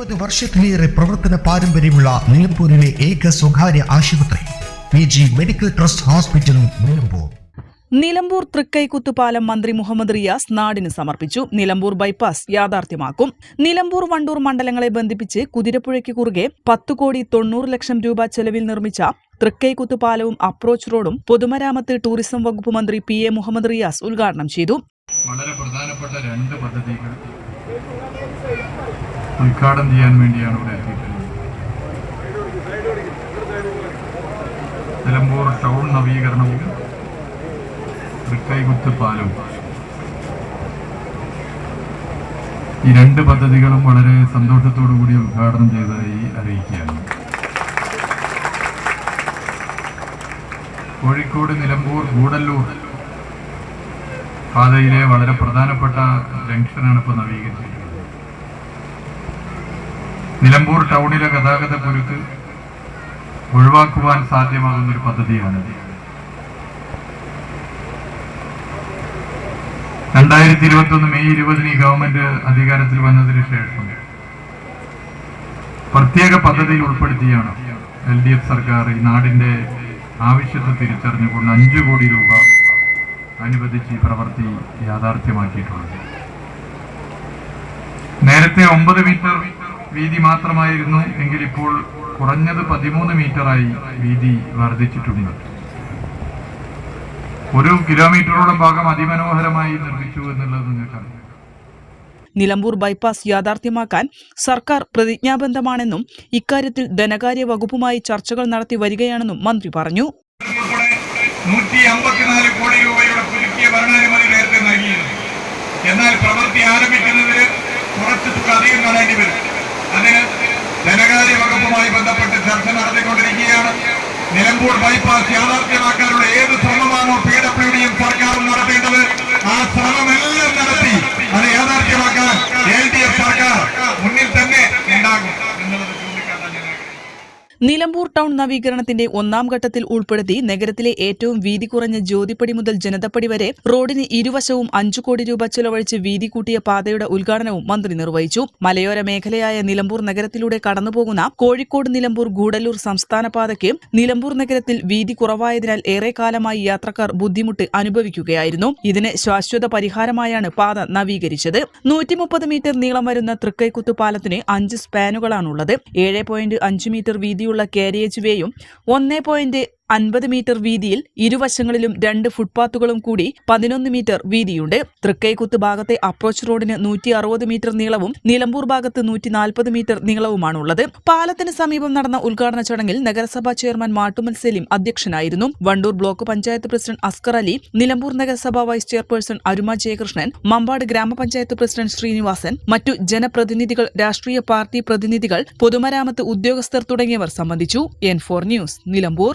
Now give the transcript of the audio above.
അൻപത് വർഷത്തിലേറെ പ്രവർത്തന പാരമ്പര്യമുള്ള നിലമ്പൂരിലെ ഏക സ്വകാര്യ ആശുപത്രി P G medical trust hospital Nilambur. Nilambur തൃക്കൈക്കുത്തുപാലം മന്ത്രി മുഹമ്മദ് റിയാസ് നാടിന് സമർപ്പിച്ചു. നിലമ്പൂർ ബൈപ്പാസ് യാഥാർത്ഥ്യമാക്കും. നിലമ്പൂർ വണ്ടൂർ മണ്ഡലങ്ങളെ ബന്ധിപ്പിച്ച് കുതിരപ്പുഴയ്ക്ക് കുറുകെ പത്ത് കോടി തൊണ്ണൂറ് ലക്ഷം രൂപ ചെലവിൽ നിർമ്മിച്ച തൃക്കൈക്കുത്തുപാലവും അപ്രോച്ച് റോഡും പൊതുമരാമത്ത് ടൂറിസം വകുപ്പ് മന്ത്രി പി എ മുഹമ്മദ് റിയാസ് ഉദ്ഘാടനം ചെയ്തു. വളരെ പ്രധാനപ്പെട്ട രണ്ട് പദ്ധതികൾ ഉദ്ഘാടനം ചെയ്യാൻ വേണ്ടിയാണ് ഇവിടെ നിലമ്പൂർ ടൗൺ നവീകരണവും തൃക്കൈകുത്ത് പാലവും. ഈ രണ്ട് പദ്ധതികളും വളരെ സന്തോഷത്തോടു കൂടി ഉദ്ഘാടനം ചെയ്തതായി അറിയിക്കുകയാണ്. കോഴിക്കോട് നിലമ്പൂർ ഗൂഡല്ലൂർ പാതയിലെ വളരെ പ്രധാനപ്പെട്ട ജംഗ്ഷനാണ് ഇപ്പോൾ നവീകരിച്ചിട്ടുള്ളത് നിലമ്പൂർ ടൗണിലെ ഗതാഗത കുരുക്ക് ഒഴിവാക്കുവാൻ സാധ്യമാകുന്ന ഒരു പദ്ധതിയാണ് രണ്ടായിരത്തി ഇരുപത്തി ഒന്ന് മെയ് ഇരുപതിന് ഈ ഗവൺമെന്റ് അധികാരത്തിൽ വന്നതിന് ശേഷം പ്രത്യേക പദ്ധതിയിൽ ഉൾപ്പെടുത്തിയാണ് എൽ ഡി എഫ് സർക്കാർ ഈ നാടിന്റെ ആവശ്യത്തെ തിരിച്ചറിഞ്ഞുകൊണ്ട് അഞ്ചു കോടി രൂപ അനുവദിച്ച് ഈ പ്രവൃത്തി യാഥാർത്ഥ്യമാക്കിയിട്ടുള്ളത്. നേരത്തെ ഒമ്പത് മീറ്റർ വീതി മാത്രമായിരുന്നു എങ്കിൽ ഇപ്പോൾ കുറഞ്ഞത് പതിമൂന്ന് മീറ്ററായി വീതി വർദ്ധിച്ചിട്ടുണ്ട്. ഒരു കിലോമീറ്ററോളം ഭാഗം അതിമനോഹരമായി നിർമ്മിച്ചു എന്നുള്ളത് നിങ്ങൾക്കറിയാം. നിലമ്പൂർ ബൈപ്പാസ് യാഥാർത്ഥ്യമാക്കാൻ സർക്കാർ പ്രതിജ്ഞാബദ്ധമാണെന്നും ഇക്കാര്യത്തിൽ ധനകാര്യ വകുപ്പുമായി ചർച്ചകൾ നടത്തി വരികയാണെന്നും മന്ത്രി പറഞ്ഞു. നൂറ്റി അമ്പത്തിനാല് കോടി രൂപയുടെ പുതുക്കിയ ഭരണാനുമതി നേരത്തെ നൽകിയിരുന്നു. എന്നാൽ പ്രവൃത്തി ആരംഭിക്കുന്നതിന് കുറച്ച് തുക അധികം കാണേണ്ടി വരും. അതിന് ധനകാര്യ വകുപ്പുമായി ബന്ധപ്പെട്ട് ചർച്ച നടത്തിക്കൊണ്ടിരിക്കുകയാണ്. നിലമ്പൂർ ബൈപ്പാസ് യാഥാർത്ഥ്യമാക്കാനുള്ള ഏത് ശ്രമമാണോ പി ഡബ്ല്യു ഡിയും സർക്കാരും നടത്തേണ്ടത്? ആ ശ്രമമെല്ലാം നടത്തി അത് യാഥാർത്ഥ്യമാക്കാൻ എൽ ഡി എഫ് സർക്കാർ മുന്നിൽ തന്നെ ഉണ്ടാകും എന്നുള്ളത് ചൂണ്ടിക്കാട്ടാൻ ഞാൻ ആഗ്രഹിക്കുന്നു. നിലമ്പൂർ ടൗൺ നവീകരണത്തിന്റെ ഒന്നാം ഘട്ടത്തിൽ ഉൾപ്പെടുത്തി നഗരത്തിലെ ഏറ്റവും വീതി കുറഞ്ഞ ജ്യോതിപ്പടി മുതൽ ജനതപ്പടി വരെ റോഡിന് ഇരുവശവും അഞ്ചു കോടി രൂപ ചെലവഴിച്ച് വീതി കൂട്ടിയ പാതയുടെ ഉദ്ഘാടനവും മന്ത്രി നിർവഹിച്ചു. മലയോര മേഖലയായ നിലമ്പൂർ നഗരത്തിലൂടെ കടന്നുപോകുന്ന കോഴിക്കോട് നിലമ്പൂർ ഗൂഡല്ലൂർ സംസ്ഥാന പാതയ്ക്ക് നിലമ്പൂർ നഗരത്തിൽ വീതി കുറവായതിനാൽ ഏറെക്കാലമായി യാത്രക്കാർ ബുദ്ധിമുട്ട് അനുഭവിക്കുകയായിരുന്നു. ഇതിന് ശാശ്വത പരിഹാരമായാണ് പാത നവീകരിച്ചത്. നൂറ്റി മുപ്പത് മീറ്റർ നീളം വരുന്ന തൃക്കൈക്കുത്ത് പാലത്തിന് അഞ്ച് സ്പാനുകളാണുള്ളത്. ഏഴ് പോയിന്റ് അഞ്ച് മീറ്റർ വീതിയുള്ള കാരിയേജ് വേയും ഒന്ന് പോയിന്റ് അൻപത് മീറ്റർ വീതിയിൽ ഇരുവശങ്ങളിലും രണ്ട് ഫുട്പാത്തുകളും കൂടി പതിനൊന്ന് മീറ്റർ വീതിയുണ്ട്. തൃക്കൈക്കുത്ത് ഭാഗത്തെ അപ്രോച്ച് റോഡിന് നൂറ്റി അറുപത് മീറ്റർ നീളവും നിലമ്പൂർ ഭാഗത്ത് നൂറ്റി നാൽപ്പത് മീറ്റർ നീളവുമാണുള്ളത്. പാലത്തിന് സമീപം നടന്ന ഉദ്ഘാടന ചടങ്ങിൽ നഗരസഭാ ചെയർമാൻ മാട്ടുമൽ സലീം അധ്യക്ഷനായിരുന്നു. വണ്ടൂർ ബ്ലോക്ക് പഞ്ചായത്ത് പ്രസിഡന്റ് അസ്കർ അലി നിലമ്പൂർ നഗരസഭാ വൈസ് ചെയർപേഴ്സൺ അരുമ ജയകൃഷ്ണൻ മമ്പാട് ഗ്രാമപഞ്ചായത്ത് പ്രസിഡന്റ് ശ്രീനിവാസൻ മറ്റു ജനപ്രതിനിധികൾ രാഷ്ട്രീയ പാർട്ടി പ്രതിനിധികൾ പൊതുമരാമത്ത് ഉദ്യോഗസ്ഥർ തുടങ്ങിയവർ സംബന്ധിച്ചു. N four news Nilambur.